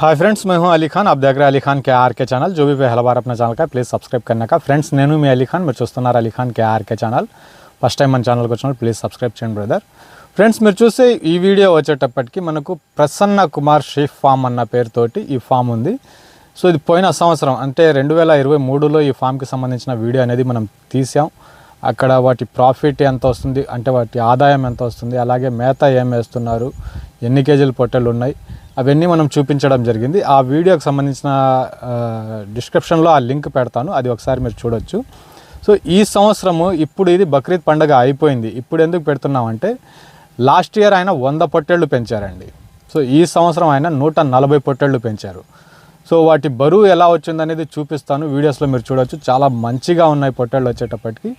Hi friends मैं हूं अली खान आप देख रहे हैं अली खान के आर के चैनल जो भी पहला बार अपना ఛానల్ का ప్లీజ్ సబ్స్క్రైబ్ करने का ఫ్రెండ్స్ నేను మీ అలీ ఖాన్ మీరు చూస్తున్నారు Ali Khan K R K channel first time మన ఛానల్కి వచ్చినప్పుడు ప్లీజ్ సబ్స్క్రైబ్ చేయండి బ్రదర్ ఫ్రెండ్స్ మీరు చూసే ఈ వీడియో వచ్చేటప్పటికి మనకు ప్రసన్న కుమార్ షీఫ్ ఫామ్ అన్న పేరుతోటి ఈ ఫామ్ ఉంది సో ఇది పోయిన సంవత్సరం అంటే రెండు వేల ఇరవై మూడులో ఈ ఫామ్కి సంబంధించిన వీడియో అనేది మనం తీసాం అక్కడ వాటి ప్రాఫిట్ ఎంత వస్తుంది అంటే వాటి ఆదాయం ఎంత వస్తుంది అలాగే మేత ఏం వేస్తున్నారు ఎన్ని కేజీలు పొట్టెలు ఉన్నాయి అవన్నీ మనం చూపించడం జరిగింది. ఆ వీడియోకి సంబంధించిన డిస్క్రిప్షన్లో ఆ లింక్ పెడతాను. అది ఒకసారి మీరు చూడొచ్చు. సో ఈ సంవత్సరము ఇప్పుడు ఇది బక్రీద్ పండగ అయిపోయింది. ఇప్పుడు ఎందుకు పెడుతున్నామంటే లాస్ట్ ఇయర్ ఆయన వంద పొట్టేళ్ళు పెంచారండి. సో ఈ సంవత్సరం ఆయన నూట నలభై పొట్టేళ్ళు పెంచారు. సో వాటి బరువు ఎలా వచ్చిందనేది చూపిస్తాను. వీడియోస్లో మీరు చూడొచ్చు. చాలా మంచిగా ఉన్నాయి పొట్టేళ్ళు వచ్చేటప్పటికి.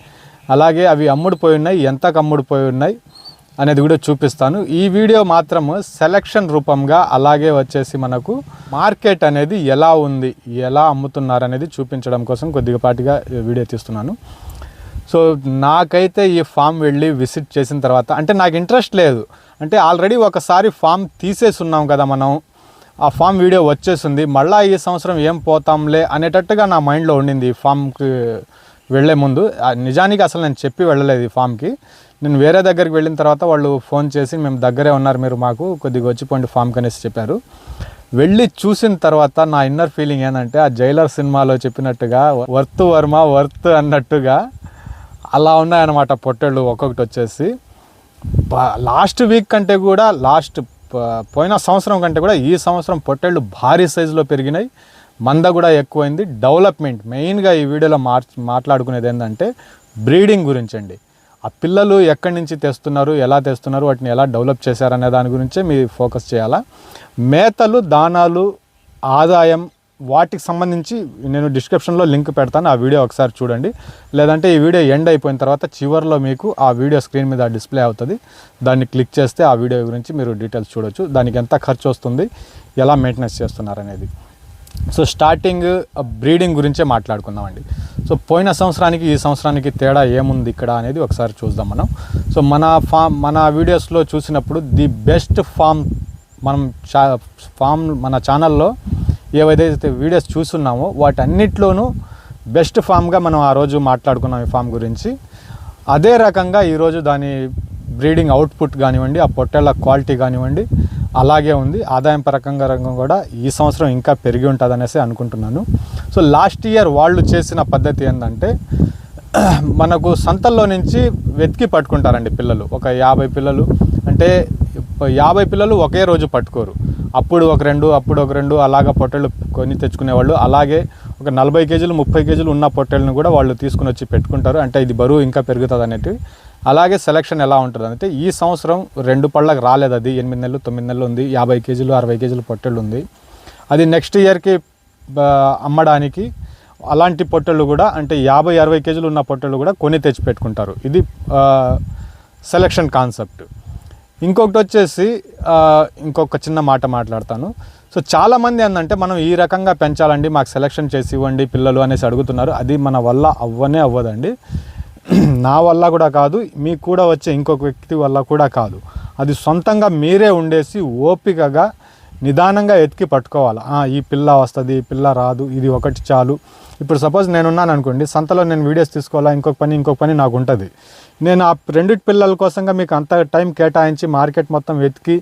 అలాగే అవి అమ్ముడుపోయి ఉన్నాయి. ఎంతకు అమ్ముడుపోయి ఉన్నాయి? అనేది కూడా చూపిస్తాను. ఈ వీడియో మాత్రము సెలక్షన్ రూపంగా అలాగే వచ్చేసి మనకు మార్కెట్ అనేది ఎలా ఉంది ఎలా అమ్ముతున్నారు అనేది చూపించడం కోసం కొద్దిగాపాటిగా వీడియో తీస్తున్నాను. సో నాకైతే ఈ ఫామ్ వెళ్ళి విజిట్ చేసిన తర్వాత అంటే నాకు ఇంట్రెస్ట్ లేదు. అంటే ఆల్రెడీ ఒకసారి ఫామ్ తీసేసి ఉన్నాం కదా మనం. ఆ ఫామ్ వీడియో వచ్చేసింది. మళ్ళీ ఈ సంవత్సరం ఏం పోతాంలే అనేటట్టుగా నా మైండ్లో ఉండింది ఈ ఫామ్కి వెళ్ళే ముందు నిజానికి అసలు నేను చెప్పి వెళ్ళలేదు ఈ ఫామ్కి. నేను వేరే దగ్గరికి వెళ్ళిన తర్వాత వాళ్ళు ఫోన్ చేసి మేము దగ్గరే ఉన్నారు మీరు మాకు కొద్దిగా వచ్చిపోండి ఫామ్ కనేసి చెప్పారు. వెళ్ళి చూసిన తర్వాత నా ఇన్నర్ ఫీలింగ్ ఏంటంటే ఆ జైలర్ సినిమాలో చెప్పినట్టుగా వర్త్ వర్మ వర్త్ అన్నట్టుగా అలా ఉన్నాయన్నమాట పొట్టెళ్ళు ఒక్కొక్కటి వచ్చేసి. లాస్ట్ వీక్ కంటే కూడా లాస్ట్ పోయిన సంవత్సరం కంటే కూడా ఈ సంవత్సరం పొట్టెళ్ళు భారీ సైజులో పెరిగినాయి. మంద కూడా ఎక్కువైంది. డెవలప్మెంట్ మెయిన్గా ఈ వీడియోలో మార్ మాట్లాడుకునేది ఏంటంటే బ్రీడింగ్ గురించి అండి ఆ పిల్లలు ఎక్కడి నుంచి తెస్తున్నారు ఎలా తెస్తున్నారు వాటిని ఎలా డెవలప్ చేశారనే దాని గురించే మీరు ఫోకస్ చేయాలా? మేతలు దానాలు ఆదాయం వాటికి సంబంధించి నేను డిస్క్రిప్షన్లో లింక్ పెడతాను. ఆ వీడియో ఒకసారి చూడండి. లేదంటే ఈ వీడియో ఎండ్ అయిపోయిన తర్వాత చివర్లో మీకు ఆ వీడియో స్క్రీన్ మీద డిస్ప్లే అవుతుంది. దాన్ని క్లిక్ చేస్తే ఆ వీడియో గురించి మీరు డీటెయిల్స్ చూడొచ్చు. దానికి ఎంత ఖర్చు వస్తుంది ఎలా మెయింటెనెన్స్ చేస్తున్నారు అనేది సో స్టార్టింగ్ బ్రీడింగ్ గురించే మాట్లాడుకుందామండి. సో పోయిన సంవత్సరానికి ఈ సంవత్సరానికి తేడా ఏముంది ఇక్కడ అనేది ఒకసారి చూద్దాం మనం. సో మన ఫామ్ మన వీడియోస్లో చూసినప్పుడు ది బెస్ట్ ఫామ్ మనం చా ఫామ్ మన ఛానల్లో ఏవైతే వీడియోస్ చూస్తున్నామో వాటన్నిటిలోనూ బెస్ట్ ఫామ్గా మనం ఆ రోజు మాట్లాడుకున్నాం ఈ ఫామ్ గురించి. అదే రకంగా ఈరోజు దాని బ్రీడింగ్ అవుట్పుట్ కానివ్వండి ఆ పొట్టేళ్ళ క్వాలిటీ కానివ్వండి అలాగే ఉంది. ఆదాయం పరకంగా రంగం కూడా ఈ సంవత్సరం ఇంకా పెరిగి ఉంటుంది అనేసి అనుకుంటున్నాను. సో లాస్ట్ ఇయర్ వాళ్ళు చేసిన పద్ధతి ఏంటంటే మనకు సంతల్లో నుంచి వెతికి పట్టుకుంటారండి పిల్లలు. ఒక యాభై పిల్లలు. అంటే యాభై పిల్లలు ఒకే రోజు పట్టుకోరు. అప్పుడు ఒక రెండు అప్పుడు ఒక రెండు అలాగా పొట్టెలు కొని తెచ్చుకునేవాళ్ళు. అలాగే ఒక నలభై కేజీలు ముప్పై కేజీలు ఉన్న పొట్టెలను కూడా వాళ్ళు తీసుకుని వచ్చి పెట్టుకుంటారు. అంటే ఇది బరువు ఇంకా పెరుగుతుంది అనేటివి అలాగే సెలక్షన్ ఎలా ఉంటుంది అంటే ఈ సంవత్సరం రెండు పళ్ళకి రాలేదు అది. ఎనిమిది నెలలు తొమ్మిది నెలలు ఉంది. యాభై కేజీలు అరవై కేజీలు పొట్టెళ్ళు ఉంది. అది నెక్స్ట్ ఇయర్కి అమ్మడానికి అలాంటి పొట్టెళ్ళు కూడా అంటే యాభై అరవై కేజీలు ఉన్న పొట్టెళ్ళు కూడా కొని తెచ్చి పెట్టుకుంటారు ఇది సెలక్షన్ కాన్సెప్ట్ ఇంకొకటి వచ్చేసి ఇంకొక చిన్న మాట మాట్లాడతాను. సో చాలామంది ఏంటంటే మనం ఈ రకంగా పెంచాలండి మాకు సెలక్షన్ చేసి ఇవ్వండి పిల్లలు అనేసి అడుగుతున్నారు. అది మన వల్ల అవ్వనే అవ్వదండి. నా వల్ల కూడా కాదు మీకు కూడా వచ్చే ఇంకొక వ్యక్తి వల్ల కూడా కాదు. అది సొంతంగా మీరే ఉండేసి ఓపికగా నిదానంగా ఎతికి పట్టుకోవాలి. ఈ పిల్ల వస్తుంది ఈ పిల్ల రాదు ఇది ఒకటి చాలు. ఇప్పుడు సపోజ్ నేనున్నాను అనుకోండి సంతలో నేను వీడియోస్ తీసుకోవాలా ఇంకొక పని ఇంకొక పని నాకు ఉంటుంది. నేను ఆ రెండిటి పిల్లల కోసంగా మీకు అంత టైం కేటాయించి మార్కెట్ మొత్తం వెతికి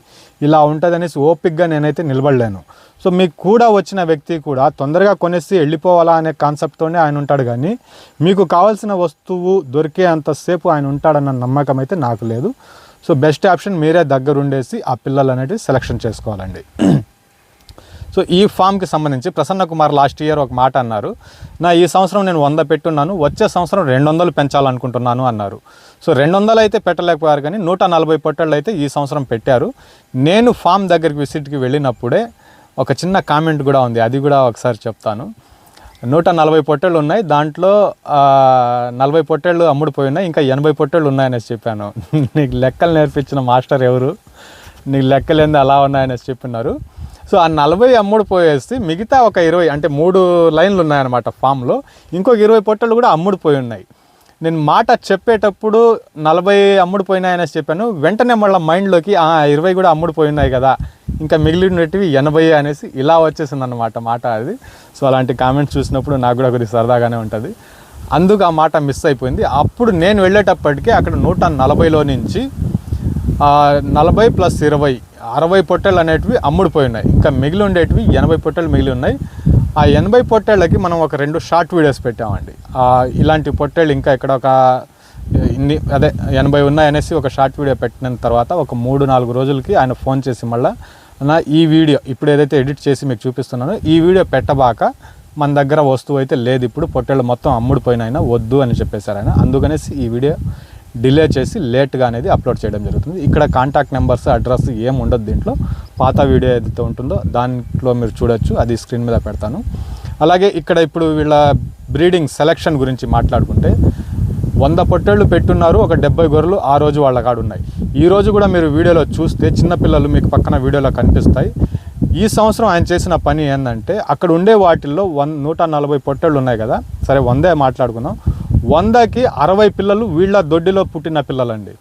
ఇలా ఉంటుందనేసి ఓపిక్గా నేనైతే నిలబడలేను. సో మీకు కూడా వచ్చిన వ్యక్తి కూడా తొందరగా కొనేసి వెళ్ళిపోవాలా అనే కాన్సెప్ట్తోనే ఆయన ఉంటాడు కానీ మీకు కావాల్సిన వస్తువు దొరికే అంతసేపు ఆయన ఉంటాడన్న నమ్మకం అయితే నాకు లేదు. సో బెస్ట్ ఆప్షన్ మీరే దగ్గరుండేసి ఆ పిల్లలు అనేటివి సెలెక్షన్ చేసుకోవాలండి. సో ఈ ఫామ్కి సంబంధించి ప్రసన్న కుమార్ లాస్ట్ ఇయర్ ఒక మాట అన్నారు. నా ఈ సంవత్సరం నేను వంద పెట్టున్నాను వచ్చే సంవత్సరం రెండు వందలు పెంచాలనుకుంటున్నాను అన్నారు. సో రెండు వందలు అయితే పెట్టలేకపోయారు కానీ నూట నలభై పొట్టళ్ళు అయితే ఈ సంవత్సరం పెట్టారు. నేను ఫామ్ దగ్గరికి విసిట్కి వెళ్ళినప్పుడే ఒక చిన్న కామెంట్ కూడా ఉంది అది కూడా ఒకసారి చెప్తాను. నూట నలభై పొట్టేళ్ళు ఉన్నాయి దాంట్లో నలభై పొట్టేళ్ళు అమ్ముడుపోయి ఉన్నాయి ఇంకా ఎనభై పొట్టేళ్ళు ఉన్నాయనేసి చెప్పాను. నీకు లెక్కలు నేర్పించిన మాస్టర్ ఎవరు? నీకు లెక్కలేంది అలా ఉన్నాయనేసి చెప్పినారు. సో ఆ నలభై అమ్ముడు పోయేసి మిగతా ఒక ఇరవై అంటే మూడు లైన్లు ఉన్నాయన్నమాట ఫామ్లో. ఇంకొక ఇరవై పొట్టలు కూడా అమ్ముడు పోయి ఉన్నాయి. నేను మాట చెప్పేటప్పుడు నలభై అమ్ముడు పోయినాయనేసి చెప్పాను. వెంటనే మళ్ళీ మైండ్లోకి "ఆ, ఇరవై కూడా అమ్ముడు పోయినాయి కదా. ఇంకా మిగిలినటివి ఎనభై అనేసి ఇలా వచ్చేసింది అనమాట మాట అది. సో అలాంటి కామెంట్స్ చూసినప్పుడు నాకు కూడా కొద్దిగా సరదాగానే ఉంటుంది. అందుకు ఆ మాట మిస్ అయిపోయింది. అప్పుడు నేను వెళ్ళేటప్పటికి అక్కడ నూట నలభైలో నుంచి నలభై ప్లస్ ఇరవై అరవై పొట్టెలు అనేటివి అమ్ముడుపోయి ఉన్నాయి ఇంకా మిగిలి ఉండేటివి ఎనభై పొట్టెలు మిగిలి ఉన్నాయి. ఆ ఎనభై పొట్టేళ్ళకి మనం ఒక రెండు షార్ట్ వీడియోస్ పెట్టామండి. ఇలాంటి పొట్టేళ్ళు ఇంకా ఇక్కడ ఒక ఇన్ని అదే ఎనభై ఉన్నాయనేసి ఒక షార్ట్ వీడియో పెట్టిన తర్వాత ఒక మూడు నాలుగు రోజులకి ఆయన ఫోన్ చేసి మళ్ళీ నా ఈ వీడియో ఇప్పుడు ఏదైతే ఎడిట్ చేసి మీకు చూపిస్తున్నానో ఈ వీడియో పెట్టబాక మన దగ్గర వస్తువు అయితే లేదు. ఇప్పుడు పొట్టేళ్ళు మొత్తం అమ్ముడుపోయినాయినా వద్దు అని చెప్పేశారు ఆయన. అందుకనేసి ఈ వీడియో డిలే చేసి లేట్గా అనేది అప్లోడ్ చేయడం జరుగుతుంది. ఇక్కడ కాంటాక్ట్ నెంబర్స్ అడ్రస్ ఏం ఉండదు దీంట్లో. పాత వీడియో ఏదైతే ఉంటుందో దాంట్లో మీరు చూడొచ్చు. అది స్క్రీన్ మీద పెడతాను. అలాగే ఇక్కడ ఇప్పుడు వీళ్ళ బ్రీడింగ్ సెలక్షన్ గురించి మాట్లాడుకుంటే వంద పొట్టేళ్ళు పెట్టున్నారు ఒక డెబ్బై గొర్రెలు ఆ రోజు వాళ్ళ కాడున్నాయి. ఈ రోజు కూడా మీరు వీడియోలో చూస్తే చిన్నపిల్లలు మీకు పక్కన వీడియోలో కనిపిస్తాయి. ఈ సంవత్సరం ఆయన చేసిన పని ఏంటంటే అక్కడ ఉండే వాటిల్లో వన్ నూట నలభై పొట్టేళ్ళు ఉన్నాయి కదా. సరే వందే మాట్లాడుకుందాం. వందకి అరవై పిల్లలు వీళ్ళ దొడ్డిలో పుట్టిన పిల్లలండి.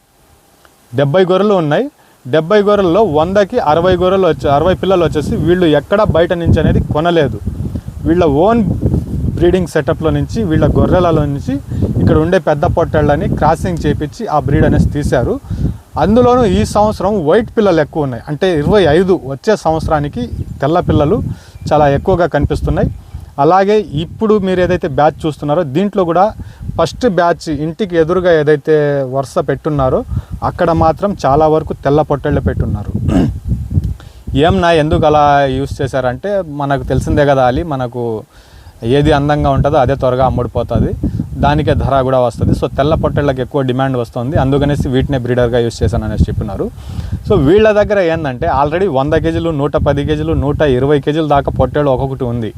డెబ్బై గొర్రెలు ఉన్నాయి. డెబ్బై గొర్రెల్లో వందకి అరవై గొర్రెలు వచ్చి అరవై పిల్లలు వచ్చేసి వీళ్ళు ఎక్కడ బయట నుంచి అనేది కొనలేదు. వీళ్ళ ఓన్ బ్రీడింగ్ సెటప్లో నుంచి వీళ్ళ గొర్రెలలో నుంచి ఇక్కడ ఉండే పెద్ద పొట్టళ్ళని క్రాసింగ్ చేపించి ఆ బ్రీడ్ అనేసి తీశారు. అందులోనూ ఈ సంవత్సరం వైట్ పిల్లలు ఎక్కువ ఉన్నాయి. అంటే ఇరవై ఐదు వచ్చే సంవత్సరానికి తెల్ల పిల్లలు చాలా ఎక్కువగా కనిపిస్తున్నాయి. అలాగే ఇప్పుడు మీరు ఏదైతే బ్యాచ్ చూస్తున్నారో దీంట్లో కూడా ఫస్ట్ బ్యాచ్ ఇంటికి ఎదురుగా ఏదైతే వరుస పెట్టున్నారో అక్కడ మాత్రం చాలా వరకు తెల్ల పొట్టెళ్ళు పెట్టున్నారు. ఏం నా ఎందుకు అలా యూస్ చేశారంటే మనకు తెలిసిందే కదా అలి మనకు ఏది అందంగా ఉంటుందో అదే త్వరగా అమ్ముడిపోతుంది. దానికే ధర కూడా వస్తుంది. సో తెల్ల పొట్టళ్ళకి ఎక్కువ డిమాండ్ వస్తుంది. అందుకనేసి వీటినే బ్రీడర్గా యూస్ చేశాను అనేసి చెప్పినారు. సో వీళ్ళ దగ్గర ఏంటంటే ఆల్రెడీ వంద కేజీలు నూట పది కేజీలు నూట ఇరవై కేజీల దాకా పొట్టేళ్ళు ఒక్కొక్కటి ఉంది.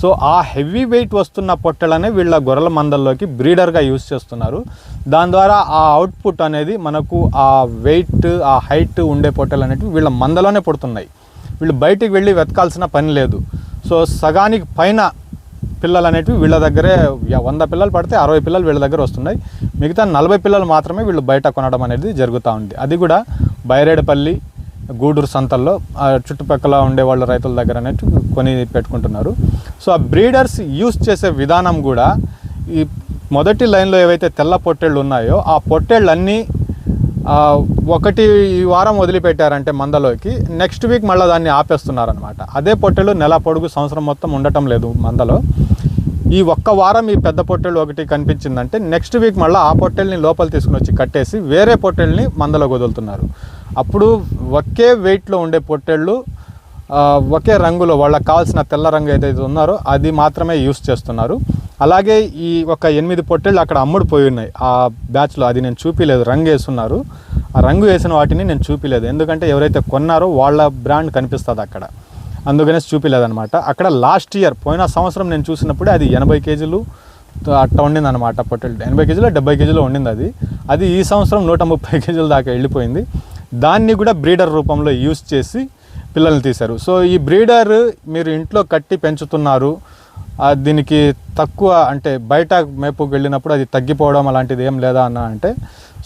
సో ఆ హెవీ వెయిట్ వస్తున్న పొట్టెలనే వీళ్ళ గొర్రెల మందల్లోకి బ్రీడర్గా యూస్ చేస్తున్నారు. దాని ద్వారా ఆ అవుట్పుట్ అనేది మనకు ఆ వెయిట్ ఆ హైట్ ఉండే పొట్టెలు అనేవి వీళ్ళ మందలోనే పుడుతున్నాయి. వీళ్ళు బయటికి వెళ్ళి వెతకాల్సిన పని లేదు. సో సగానికి పైన పిల్లలు అనేటివి వీళ్ళ దగ్గరే వంద పిల్లలు పడితే అరవై పిల్లలు వీళ్ళ దగ్గర వస్తున్నాయి. మిగతా నలభై పిల్లలు మాత్రమే వీళ్ళు బయట కొనడం అనేది జరుగుతూ ఉంది. అది కూడా బైరేడుపల్లి గూడూరు సంతల్లో చుట్టుపక్కల ఉండే వాళ్ళ రైతుల దగ్గర అనేది కొని పెట్టుకుంటున్నారు. సో ఆ బ్రీడర్స్ యూస్ చేసే విధానం కూడా ఈ మొదటి లైన్లో ఏవైతే తెల్ల పొట్టేళ్ళు ఉన్నాయో ఆ పొట్టేళ్ళన్నీ ఒకటి ఈ వారం వదిలిపెట్టారంటే మందలోకి నెక్స్ట్ వీక్ మళ్ళీ దాన్ని ఆపేస్తున్నారనమాట అదే పొట్టెలు నెల పొడుగు సంవత్సరం మొత్తం ఉండటం లేదు మందలో. ఈ ఒక్క వారం ఈ పెద్ద పొట్టెలు ఒకటి కనిపించిందంటే నెక్స్ట్ వీక్ మళ్ళీ ఆ పొట్టెల్ని లోపల తీసుకుని వచ్చి కట్టేసి వేరే పొట్టెల్ని మందలోకి వదులుతున్నారు. అప్పుడు ఒకే వెయిట్లో ఉండే పొట్టెళ్ళు ఒకే రంగులో వాళ్ళకి కావాల్సిన తెల్ల రంగు ఏదైతే ఉన్నారో అది మాత్రమే యూస్ చేస్తున్నారు. అలాగే ఈ ఒక ఎనిమిది పొట్టేళ్ళు అక్కడ అమ్ముడుపోయి ఉన్నాయి. ఆ బ్యాచ్లో అది నేను చూపిలేదు రంగు వేసున్నారు. ఆ రంగు వేసిన వాటిని నేను చూపిలేదు. ఎందుకంటే ఎవరైతే కొన్నారో వాళ్ళ బ్రాండ్ కనిపిస్తుంది అక్కడ. అందుకనే చూపిలేదనమాట అక్కడ లాస్ట్ ఇయర్ పోయిన సంవత్సరం నేను చూసినప్పుడే అది ఎనభై కేజీలు అట్ట ఉండింది అనమాట పొట్టెలు ఎనభై కేజీలో డెబ్బై కేజీలో ఉండింది అది. అది ఈ సంవత్సరం నూట ముప్పై కేజీల దాకా వెళ్ళిపోయింది. దాన్ని కూడా బ్రీడర్ రూపంలో యూస్ చేసి పిల్లల్ని తీశారు. సో ఈ బ్రీడర్ మీరు ఇంట్లో కట్టి పెంచుతున్నారు దీనికి తక్కువ అంటే బయట మేపుకు వెళ్ళినప్పుడు అది తగ్గిపోవడం అలాంటిది ఏం లేదా అన్న అంటే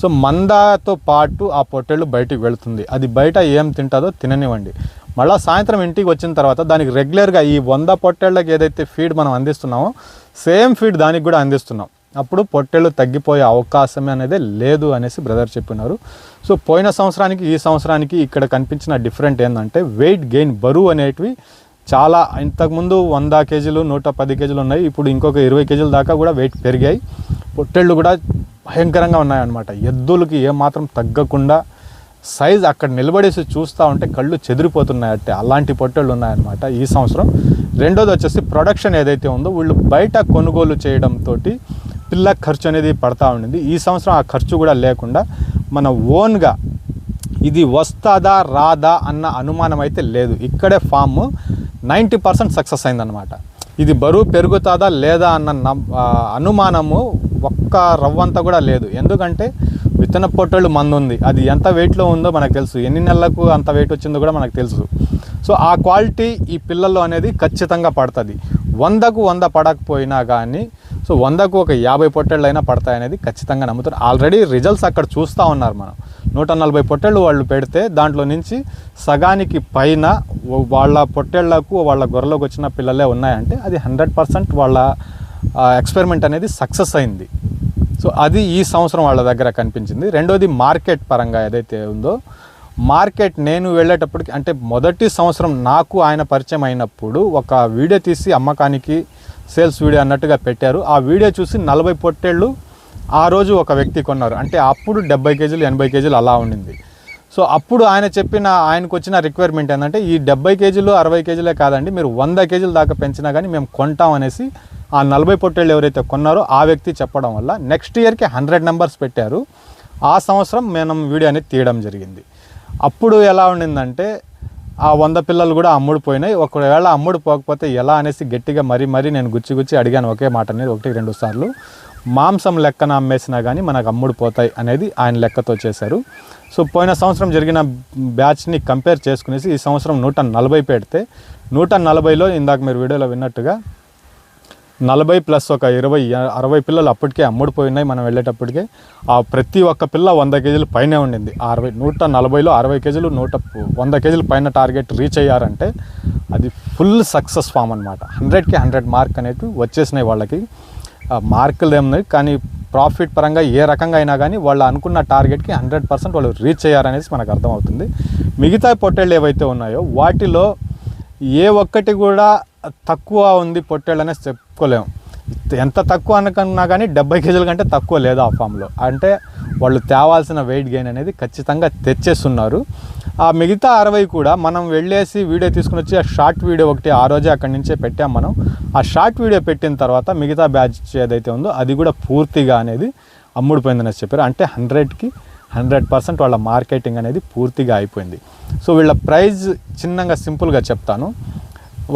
సో మందాతో పాటు ఆ పొట్టేళ్ళు బయటికి వెళుతుంది. అది బయట ఏం తింటుందో తిననివ్వండి. మళ్ళీ సాయంత్రం ఇంటికి వచ్చిన తర్వాత దానికి రెగ్యులర్గా ఈ వంద పొట్టేళ్ళకి ఏదైతే ఫీడ్ మనం అందిస్తున్నామో సేమ్ ఫీడ్ దానికి కూడా అందిస్తున్నాం. అప్పుడు పొట్టేళ్ళు తగ్గిపోయే అవకాశమే అనేది లేదు అనేసి బ్రదర్ చెప్పినారు. సో పోయిన సంవత్సరానికి ఈ సంవత్సరానికి ఇక్కడ కనిపించిన డిఫరెంట్ ఏంటంటే వెయిట్ గెయిన్ బరువు అనేటివి చాలా ఇంతకుముందు వంద కేజీలు నూట పది కేజీలు ఉన్నాయి. ఇప్పుడు ఇంకొక ఇరవై కేజీల దాకా కూడా వెయిట్ పెరిగాయి. పొట్టేళ్ళు కూడా భయంకరంగా ఉన్నాయన్నమాట. ఎద్దులకి ఏమాత్రం తగ్గకుండా సైజ్ అక్కడ నిలబడేసి చూస్తూ ఉంటే కళ్ళు చెదిరిపోతున్నాయట్టే. అలాంటి పొట్టేళ్ళు ఉన్నాయన్నమాట ఈ సంవత్సరం. రెండోది వచ్చేసి ప్రొడక్షన్ ఏదైతే ఉందో వీళ్ళు బయట కొనుగోలు చేయడంతో పిల్ల ఖర్చు అనేది పడతా ఉండింది. ఈ సంవత్సరం ఆ ఖర్చు కూడా లేకుండా మన ఓన్గా ఇది వస్తుందా రాదా అన్న అనుమానం అయితే లేదు. ఇక్కడే ఫామ్ నైంటీ పర్సెంట్ సక్సెస్ అయిందనమాట ఇది బరువు పెరుగుతుందా లేదా అన్న నమ్- అనుమానము ఒక్క రవ్వంతా కూడా లేదు. ఎందుకంటే విత్తన పొట్టేళ్ళు మందు ఉంది అది ఎంత వెయిట్లో ఉందో మనకు తెలుసు. ఎన్ని నెలలకు అంత వెయిట్ వచ్చిందో కూడా మనకు తెలుసు. సో ఆ క్వాలిటీ ఈ పిల్లల్లో అనేది ఖచ్చితంగా పడుతుంది. వందకు వంద పడకపోయినా కానీ సో వందకు ఒక యాభై పొట్టేళ్ళు అయినా పడతాయనేది ఖచ్చితంగా నమ్ముతారు. ఆల్రెడీ రిజల్ట్స్ అక్కడ చూస్తూ ఉన్నారు మనం. నూట నలభై పొట్టేళ్ళు వాళ్ళు పెడితే దాంట్లో నుంచి సగానికి పైన వాళ్ళ పొట్టేళ్ళకు వాళ్ళ గొర్రెలకు వచ్చిన పిల్లలే ఉన్నాయంటే అది హండ్రెడ్ పర్సెంట్ వాళ్ళ ఎక్స్పెరిమెంట్ అనేది సక్సెస్ అయింది. సో అది ఈ సంవత్సరం వాళ్ళ దగ్గర కనిపించింది. రెండోది మార్కెట్ పరంగా ఏదైతే ఉందో మార్కెట్ నేను వెళ్ళేటప్పటికి అంటే మొదటి సంవత్సరం నాకు ఆయన పరిచయం అయినప్పుడు ఒక వీడియో తీసి అమ్మకానికి సేల్స్ వీడియో అన్నట్టుగా పెట్టారు. ఆ వీడియో చూసి నలభై పొట్టేళ్ళు ఆ రోజు ఒక వ్యక్తి కొన్నారు. అంటే అప్పుడు డెబ్బై కేజీలు ఎనభై కేజీలు అలా ఉండింది. సో అప్పుడు ఆయన చెప్పిన ఆయనకు వచ్చిన రిక్వైర్మెంట్ ఏంటంటే ఈ డెబ్బై కేజీలు అరవై కేజీలే కాదండి మీరు వంద కేజీల దాకా పెంచినా కానీ మేము కొంటాం అనేసి ఆ నలభై పొట్టేళ్ళు ఎవరైతే కొన్నారో ఆ వ్యక్తి చెప్పడం వల్ల నెక్స్ట్ ఇయర్కి హండ్రెడ్ నెంబర్స్ పెట్టారు. ఆ సంవత్సరం మనం వీడియో అనేది తీయడం జరిగింది. అప్పుడు ఎలా ఉండిందంటే ఆ వంద పిల్లలు కూడా అమ్ముడు పోయినాయి. ఒకవేళ అమ్ముడు పోకపోతే ఎలా అనేసి గట్టిగా మరీ మరీ నేను గుచ్చి గుచ్చి అడిగాను. ఒకే మాట అనేది ఒకటి రెండు సార్లు. మాంసం లెక్కన అమ్మేసినా కానీ మనకు అమ్ముడు పోతాయి అనేది ఆయన లెక్కతో చేశారు. సో పోయిన సంవత్సరం జరిగిన బ్యాచ్ని కంపేర్ చేసుకునేసి ఈ సంవత్సరం నూట నలభై పెడితే నూట నలభైలో ఇందాక మీరు వీడియోలో విన్నట్టుగా నలభై ప్లస్ ఒక ఇరవై అరవై పిల్లలు అప్పటికే అమ్ముడుపోయినాయి మనం వెళ్ళేటప్పటికే. ఆ ప్రతి ఒక్క పిల్ల వంద కేజీలు పైనే ఉండింది. అరవై నూట నలభైలో అరవై కేజీలు నూట వంద కేజీలు పైన టార్గెట్ రీచ్ అయ్యారంటే అది ఫుల్ సక్సెస్ ఫామ్ అనమాట హండ్రెడ్కి హండ్రెడ్ మార్క్ అనేవి వచ్చేసినాయి వాళ్ళకి. మార్కులు ఏమున్నాయి కానీ ప్రాఫిట్ పరంగా ఏ రకంగా అయినా కానీ వాళ్ళు అనుకున్న టార్గెట్కి హండ్రెడ్ పర్సెంట్ వాళ్ళు రీచ్ అయ్యారనేసి మనకు అర్థమవుతుంది. మిగతా పొట్టేళ్ళు ఏవైతే ఉన్నాయో వాటిలో ఏ ఒక్కటి కూడా తక్కువ ఉంది పొట్టేళ్ళు అనేసి చెప్పుకోలేము. ఎంత తక్కువ అనుకున్నా కానీ డెబ్బై కేజీల కంటే తక్కువ లేదు ఆ ఫామ్లో. అంటే వాళ్ళు తేవాల్సిన వెయిట్ గెయిన్ అనేది ఖచ్చితంగా తెచ్చేస్తున్నారు. ఆ మిగతా అరవై కూడా మనం వెళ్ళేసి వీడియో తీసుకుని వచ్చి ఆ షార్ట్ వీడియో ఒకటి ఆ రోజే అక్కడి నుంచే పెట్టాం మనం. ఆ షార్ట్ వీడియో పెట్టిన తర్వాత మిగతా బ్యాచ్ ఏదైతే ఉందో అది కూడా పూర్తిగా అనేది అమ్ముడిపోయిందనేసి చెప్పారు. అంటే హండ్రెడ్కి హండ్రెడ్ పర్సెంట్ వాళ్ళ మార్కెటింగ్ అనేది పూర్తిగా అయిపోయింది. సో వీళ్ళ ప్రైజ్ చిన్నగా సింపుల్గా చెప్తాను.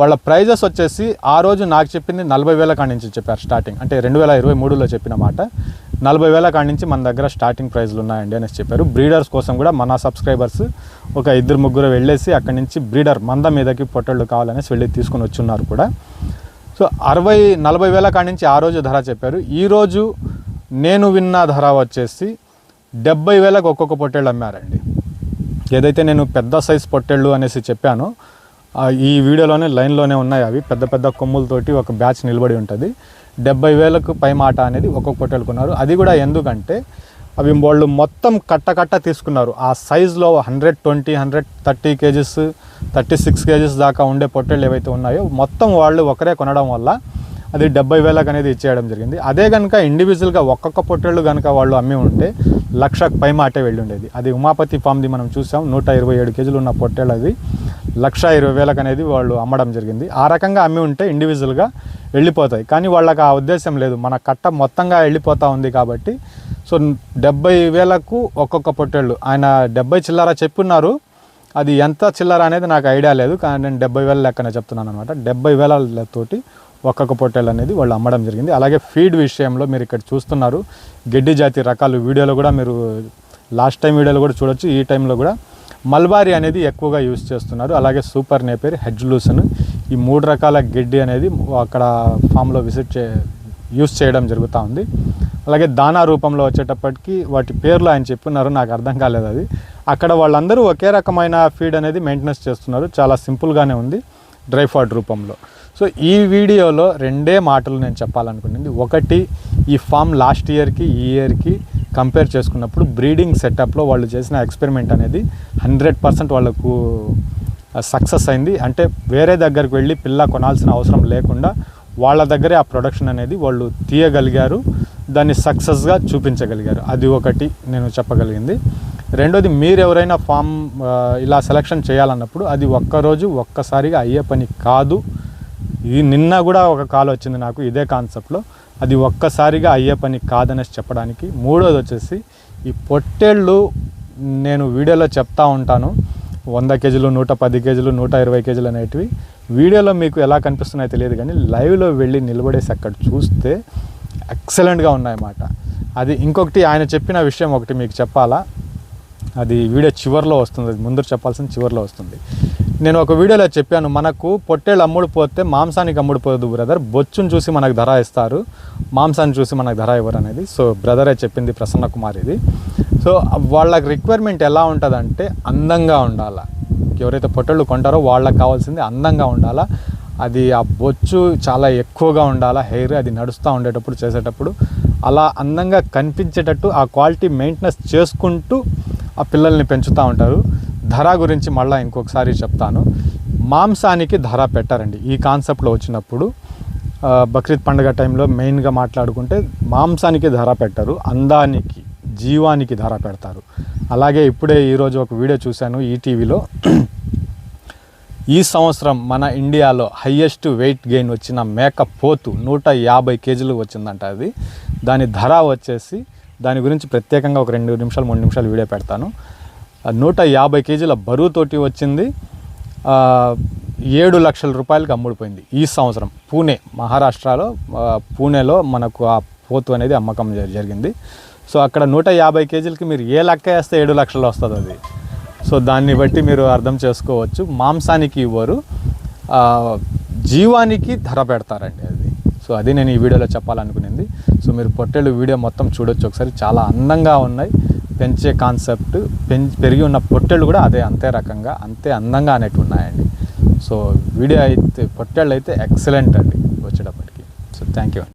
వాళ్ళ ప్రైజెస్ వచ్చేసి ఆ రోజు నాకు చెప్పింది నలభై వేల కాడి నుంచి చెప్పారు స్టార్టింగ్. అంటే రెండు వేల ఇరవై మూడులో చెప్పిన మాట. నలభై వేల కాడి నుంచి మన దగ్గర స్టార్టింగ్ ప్రైజ్లు ఉన్నాయండి అనేసి చెప్పారు. బ్రీడర్స్ కోసం కూడా మన సబ్స్క్రైబర్స్ ఒక ఇద్దరు ముగ్గురు వెళ్ళేసి అక్కడి నుంచి బ్రీడర్ మంద మీదకి పొట్టళ్ళు కావాలనేసి వెళ్ళి తీసుకుని వచ్చున్నారు కూడా. సో అరవై నలభై వేల కాడి నుంచి ఆ రోజు ధర చెప్పారు. ఈరోజు నేను విన్న ధర వచ్చేసి డెబ్బై వేలకు ఒక్కొక్క పొట్టేళ్ళు అమ్మారండి. ఏదైతే నేను పెద్ద సైజ్ పొట్టేళ్ళు అనేసి చెప్పానో ఈ వీడియోలోనే లైన్లోనే ఉన్నాయి అవి. పెద్ద పెద్ద కొమ్ములతోటి ఒక బ్యాచ్ నిలబడి ఉంటుంది. డెబ్బై వేలకు పై మాట అనేది ఒక్కొక్క పొట్టేలు కొన్నారు. అది కూడా ఎందుకంటే అవి వాళ్ళు మొత్తం కట్ట కట్ట తీసుకున్నారు. ఆ సైజులో hundred twenty hundred thirty kgs thirty six kgs దాకా ఉండే పొట్టెళ్ళు ఏవైతే ఉన్నాయో మొత్తం వాళ్ళు ఒకరే కొనడం వల్ల అది డెబ్బై వేలకు అనేది ఇచ్చేయడం జరిగింది. అదే కనుక ఇండివిజువల్గా ఒక్కొక్క పొట్టేళ్ళు కనుక వాళ్ళు అమ్మి ఉంటే లక్షకు పై మాటే వెళ్ళి ఉండేది అది ఉమాపతి ఫామ్ది మనం చూసాం నూట ఇరవై ఏడు కేజీలు ఉన్న పొట్టేళ్ళు అది. లక్ష ఇరవై వేలకు అనేది వాళ్ళు అమ్మడం జరిగింది. ఆ రకంగా అమ్మి ఉంటే ఇండివిజువల్గా వెళ్ళిపోతాయి. కానీ వాళ్ళకి ఆ ఉద్దేశం లేదు. మన కట్ట మొత్తంగా వెళ్ళిపోతూ ఉంది కాబట్టి. సో డెబ్బై వేలకు ఒక్కొక్క పొట్టేళ్ళు. ఆయన డెబ్బై చిల్లర చెప్పున్నారు. అది ఎంత చిల్లర అనేది నాకు ఐడియా లేదు. కానీ నేను డెబ్బై వేల లెక్కనే చెప్తున్నాను అనమాట డెబ్బై వేల తోటి ఒక్కొక్క పొట్టేలు అనేది వాళ్ళు అమ్మడం జరిగింది. అలాగే ఫీడ్ విషయంలో మీరు ఇక్కడ చూస్తున్నారు. గడ్డి జాతి రకాలు వీడియోలో కూడా మీరు లాస్ట్ టైం వీడియోలో కూడా చూడొచ్చు. ఈ టైంలో కూడా మల్బారీ అనేది ఎక్కువగా యూజ్ చేస్తున్నారు. అలాగే సూపర్ నేపేర్ హెడ్జ్ లూసన్ ఈ మూడు రకాల గడ్డి అనేది అక్కడ ఫామ్లో విజిట్ చే యూస్ చేయడం జరుగుతూ ఉంది. అలాగే దానా రూపంలో వచ్చేటప్పటికి వాటి పేర్లు ఆయన చెప్పున్నారు నాకు అర్థం కాలేదు అది. అక్కడ వాళ్ళందరూ ఒకే రకమైన ఫీడ్ అనేది మెయింటెనెన్స్ చేస్తున్నారు. చాలా సింపుల్గానే ఉంది. డ్రై ఫాడ్ రూపంలో. సో ఈ వీడియోలో రెండే మాటలు నేను చెప్పాలనుకున్నది. ఒకటి ఈ ఫామ్ లాస్ట్ ఇయర్కి ఈ ఇయర్కి కంపేర్ చేసుకున్నప్పుడు బ్రీడింగ్ సెటప్లో వాళ్ళు చేసిన ఎక్స్పెరిమెంట్ అనేది హండ్రెడ్ పర్సెంట్ వాళ్ళకు సక్సెస్ అయింది. అంటే వేరే దగ్గరికి వెళ్ళి పిల్ల కొనాల్సిన అవసరం లేకుండా వాళ్ళ దగ్గరే ఆ ప్రొడక్షన్ అనేది వాళ్ళు తీయగలిగారు. దాన్ని సక్సెస్గా చూపించగలిగారు. అది ఒకటి నేను చెప్పగలిగింది. రెండోది మీరు ఎవరైనా ఫామ్ ఇలా సెలెక్షన్ చేయాలన్నప్పుడు అది ఒక్కరోజు ఒక్కసారిగా అయ్యే పని కాదు. ఈ నిన్న కూడా ఒక కాల్ వచ్చింది నాకు ఇదే కాన్సెప్ట్లో. అది ఒక్కసారిగా అయ్యే పని కాదనేసి చెప్పడానికి. మూడోది వచ్చేసి ఈ పొట్టేళ్ళు నేను వీడియోలో చెప్తా ఉంటాను. వంద కేజీలు నూట పది కేజీలు నూట ఇరవై కేజీలు అనేటివి. వీడియోలో మీకు ఎలా కనిపిస్తున్నాయో తెలియదు కానీ లైవ్లో వెళ్ళి నిలబడేసి అక్కడ చూస్తే ఎక్సలెంట్గా ఉన్నాయన్నమాట. అది ఇంకొకటి ఆయన చెప్పిన విషయం ఒకటి మీకు చెప్పాలా? అది వీడియో చివరిలో వస్తుంది అది ముందు చెప్పాల్సిన చివరిలో వస్తుంది. నేను ఒక వీడియోలో చెప్పాను మనకు పొట్టేళ్ళు అమ్ముడుపోతే మాంసానికి అమ్ముడుపోదు బ్రదర్ బొచ్చును చూసి మనకు ధర ఇస్తారు మాంసాన్ని చూసి మనకు ధర ఇవ్వరు అనేది. సో బ్రదరే చెప్పింది ప్రసన్న కుమార్ ఇది. సో వాళ్ళకి రిక్వైర్మెంట్ ఎలా ఉంటుందంటే అందంగా ఉండాలా. ఎవరైతే పొట్టేళ్ళు కొంటారో వాళ్ళకి కావాల్సింది అందంగా ఉండాలా. అది ఆ బొచ్చు చాలా ఎక్కువగా ఉండాలా హెయిర్ అది నడుస్తూ ఉండేటప్పుడు చేసేటప్పుడు. అలా అందంగా కనిపించేటట్టు ఆ క్వాలిటీ మెయింటెనెన్స్ చేసుకుంటూ ఆ పిల్లల్ని పెంచుతూ ఉంటారు. ధర గురించి మళ్ళీ ఇంకొకసారి చెప్తాను. మాంసానికి ధర పెట్టారండి. ఈ కాన్సెప్ట్లో వచ్చినప్పుడు బక్రీద్ పండుగ టైంలో మెయిన్గా మాట్లాడుకుంటే మాంసానికి ధర పెట్టరు అందానికి జీవానికి ధర పెడతారు. అలాగే ఇప్పుడే ఈరోజు ఒక వీడియో చూశాను ఈటీవీలో ఈ సంవత్సరం మన ఇండియాలో హయ్యెస్ట్ వెయిట్ గెయిన్ వచ్చిన మేక పోతు నూట యాభై కేజీలు వచ్చిందంట అది. దాని ధర వచ్చేసి దాని గురించి ప్రత్యేకంగా ఒక రెండు నిమిషాలు మూడు నిమిషాలు వీడియో పెడతాను. నూట యాభై కేజీల బరువుతోటి వచ్చింది. ఏడు లక్షల రూపాయలకి అమ్ముడిపోయింది ఈ సంవత్సరం పూణే మహారాష్ట్రలో. పూణేలో మనకు ఆ పోతు అనేది అమ్మకం జ- జరిగింది. సో అక్కడ నూట యాభై కేజీలకి మీరు ఏ లెక్క వేస్తే ఏడు లక్షలు వస్తుంది అది సో దాన్ని బట్టి మీరు అర్థం చేసుకోవచ్చు. మాంసానికి ఇవ్వరు. జీవానికి ధర పెడతారండి అది. సో అది నేను ఈ వీడియోలో చెప్పాలనుకునేది. సో మీరు పొట్టేళ్ళు వీడియో మొత్తం చూడొచ్చు ఒకసారి. చాలా అందంగా ఉన్నాయి. పెంచే కాన్సెప్ట్ పెం పెరిగి ఉన్న పొట్టేళ్ళు కూడా అదే అంతే రకంగా అంతే అందంగా అనేవి ఉన్నాయండి. సో వీడియో అయితే పొట్టేళ్ళు అయితే ఎక్సలెంట్ అండి వచ్చేటప్పటికి. So thank you